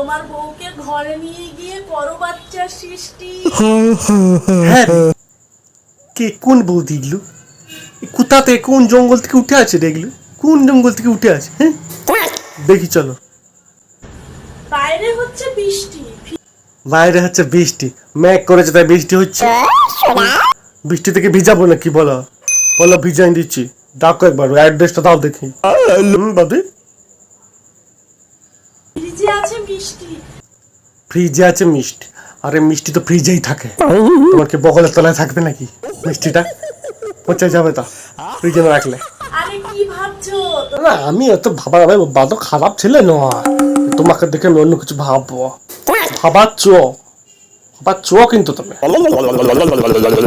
তোমার বউকে ঘরে নিয়ে গিয়ে করো বাচ্চার সৃষ্টি। হ্যাঁ রে। কে কোন এগুলো এ কোথাতে কোন জঙ্গল থেকে উঠে আছে এগুলো কোন জঙ্গল থেকে উঠে আছে হ্যাঁ? দেখি চলো। বাইরে হচ্ছে বৃষ্টি। বাইরে হচ্ছে বৃষ্টি। মেঘ করেছে তাই বৃষ্টি হচ্ছে। বৃষ্টি থেকে ভিজাবো না কি বলো? বলো ভিজাই দিচ্ছি। ডাকো একবার অ্যাড্রেসটা দাও দেখি। হুম বাদি ফ্রিজে আছে মিষ্টি। ফ্রিজে আছে মিষ্টি। আরে মিষ্টি তো ফ্রিজেই থাকে। তোমার কি বগলের তলায় থাকবে নাকি মিষ্টিটা? পচে যাবে তা ফ্রিজে না রাখলে। আরে কি ভাবছ? না আমি এত ভাবা ভাই বাদ খারাপ ছেলে নয়। তোমাকে দেখে আমি অন্য কিছু ভাববো। ভাবাচ্ছ? ভাবাচ্ছ কিন্তু তুমি।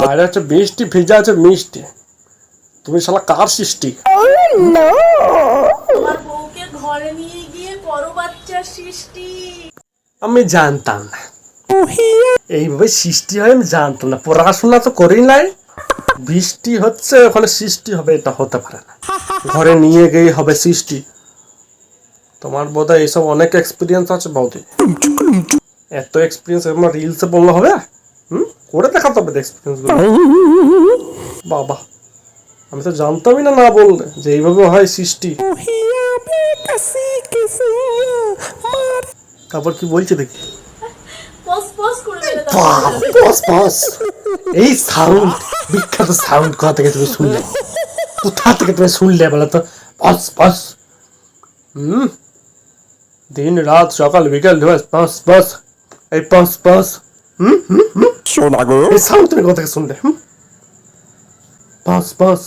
বাইরে হচ্ছে বৃষ্টি ভেজা আছে মিষ্টি। তুমি শালা কার সৃষ্টি? তোমার বউকে ঘরে নিয়ে সৃষ্টি। আমি জানতাম না। এইভাবে সৃষ্টি হয়, আমি জানতাম না। পড়াশোনা তো করি নাই। বৃষ্টি হচ্ছে ওখানে সৃষ্টি হবে, এটা হতে পারে না। ঘরে নিয়ে গিয়ে হবে সৃষ্টি। তোমার বোধহয় এইসব অনেক এক্সপিরিয়েন্স আছে বৌদি। এত এক্সপিরিয়েন্স আমার রিলসে বললে হবে? হুম? করে দেখাতে হবে এক্সপিরিয়েন্সগুলো। বাবা, আমি তো জানতামই না না বললে যে এইভাবে হয় সৃষ্টি। তারপর কি বলছে দেখি পস পস করে মেরে দাও বাহ, বস বস এই সাউন্ড বিখ্যাত সাউন্ড কোথা থেকে তুমি শুনলে কোথা থেকে তুমি শুনলে বলো তো বস বস হুম দিন রাত সকাল বিকাল বস বস বস এই বস বস শোনা গো এই সাউন্ড তুমি কোথা থেকে শুনলে হুম বস বস